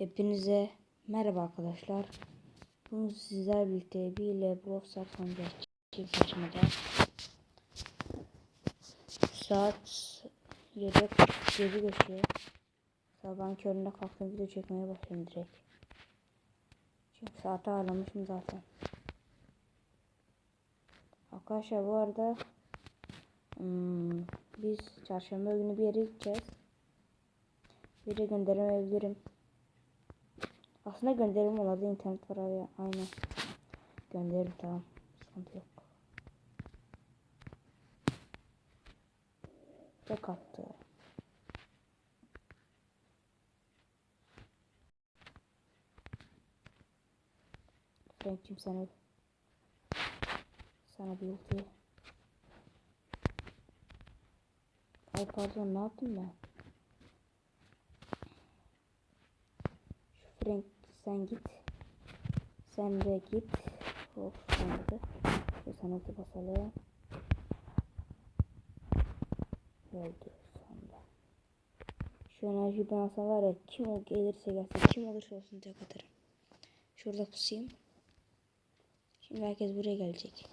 Hepinize merhaba arkadaşlar. Bugün sizler birlikte bir ile Brawl Stars oynayacağız. Çift saçmada. Saat 7 7 geçiyor. Sabahın köründe kalktım video çekmeye başladım direkt. Çünkü saate ayarlamışım zaten. Arkadaşlar bu arada hmm, biz çarşamba günü bir yere gideceğiz. Bir de gönderemeyebilirim. Aslında gönderim oladı internet var abi. Aynen. Gönderirim tamam. Sıkıntı yok. Tek attı. Frank'cim sana sana bir ulti. Ay pardon ne yaptım ben? Şu Frank sen git. Sen de git. Of olmadı. Şu sana ulti basalım. Öldü sonunda. Şu enerjiyi ben alsam var ya kim o gelirse gelsin kim olursa olsun tek atarım. Şurada pusayım. Şimdi herkes buraya gelecek.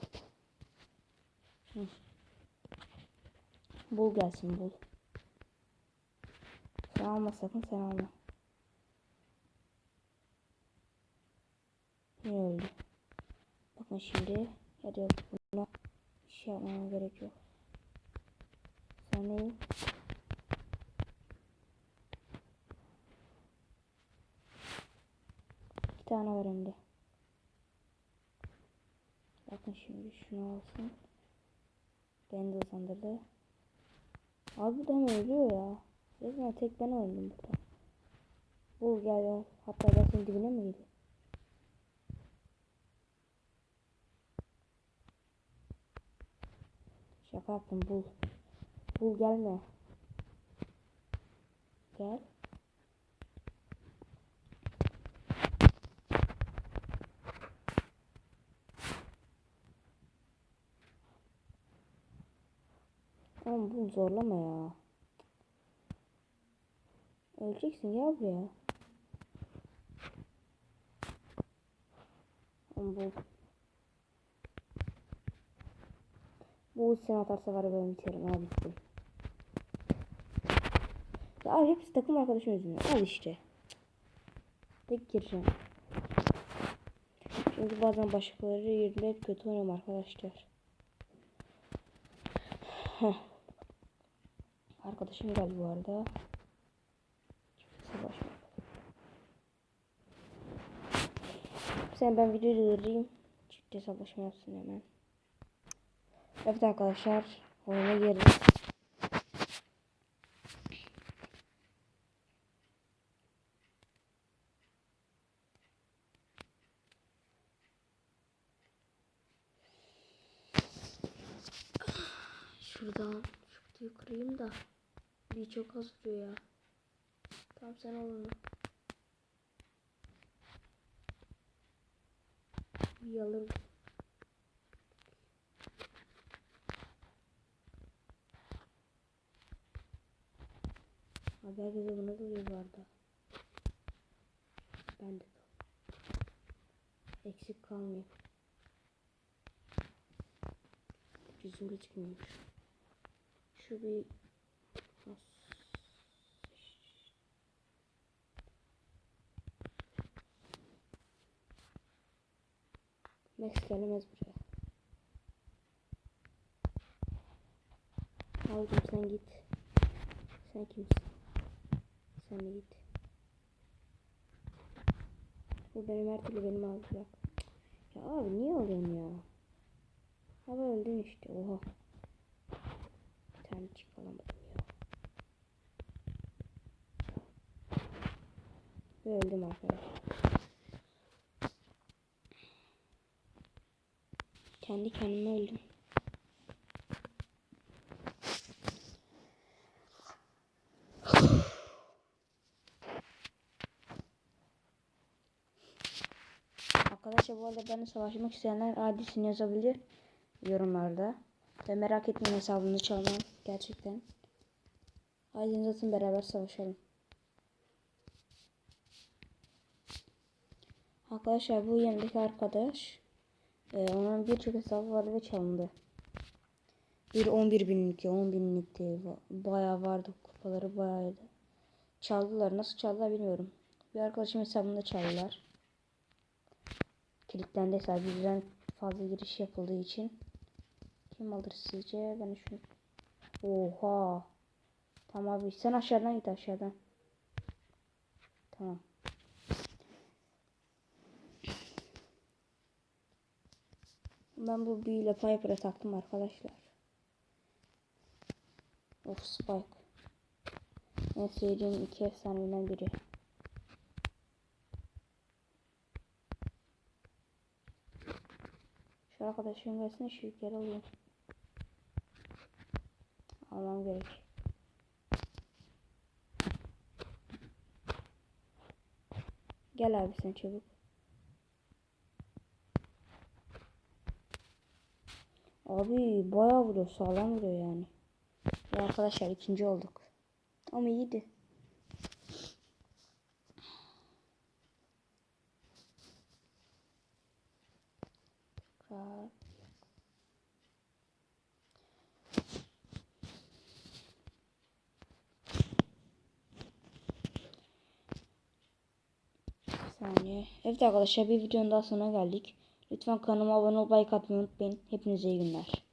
Hı. Bul gelsin bul. Sen alma sakın sen alma. Yine öldü. Bakın şimdi. Hadi yok buna bir şey yapmama gerek yok. Öl. İki tane var hem. Bakın şimdi şunu alsın. Beni de uzandırdı. Abi mı ölüyor ya? Resmen tek ben öldüm burada. Bul gel gel. Hatta ben senin dibine mi gideyim? Şaka yaptım bul. Bul gelme. Gel. Oğlum bul zorlama ya. Öleceksin gel buraya. Oğlum bul. Bu ulti sen atarsa var ben biterim abi bittim. Ya abi hepsi takım arkadaşım yüzünden. Al işte. Tek gireceğim. Çünkü bazen başkaları yerinde hep kötü oynuyorum arkadaşlar. Heh. Arkadaşım geldi bu arada. Sen ben videoyu durdurayım. Çift hesaplaşma yapsın hemen. Evet arkadaşlar. Oyuna girdik. Şuradan şu kutuyu kırayım da bir çok az duruyor ya. Tamam sen al onu. Bir Abi herkese bunu duruyor bu arada. Ben de. Eksik kalmıyor. Yüzümde çıkmıyormuş. Şu bir Max gelemez buraya. Abicim sen git. Sen kimsin? Sen de git. Bu benim her türlü benim alacak. Ya abi niye alıyorsun ya? Abi öldün işte oha. Bir tane çıkalamadım ya. Ve öldüm arkadaşlar. Kendi kendime öldüm. Arkadaşlar bu arada benimle savaşmak isteyenler adresini yazabilir yorumlarda. Ve merak etmeyin hesabını çalmam gerçekten. Haydi zaten beraber savaşalım. Arkadaşlar bu yanındaki arkadaş e, onun birçok hesabı vardı ve çalındı. Bir 11 binlik, 10 binlikti. Bayağı vardı. Kupaları bayağıydı. Çaldılar. Nasıl çaldılar bilmiyorum. Bir arkadaşım hesabında çaldılar. Kilitlendi hesabı. Bizden fazla giriş yapıldığı için. Kim alır sizce? Ben şunu... Oha. Tamam abi. Sen aşağıdan git aşağıdan. Tamam. Ben bu büyüyle Piper'a taktım arkadaşlar. Of Spike. En sevdiğim iki efsaneden biri. Şu arkadaşım gelsin şu yükleri alayım. Almam gerek. Gel abi sen çabuk. Abi bayağı vuruyor sağlam vuruyor yani. Ya arkadaşlar ikinci olduk. Ama iyiydi. Tekrar. Bir saniye. Evet arkadaşlar bir videonun daha sonuna geldik. Lütfen kanalıma abone olup like atmayı unutmayın. Hepinize iyi günler.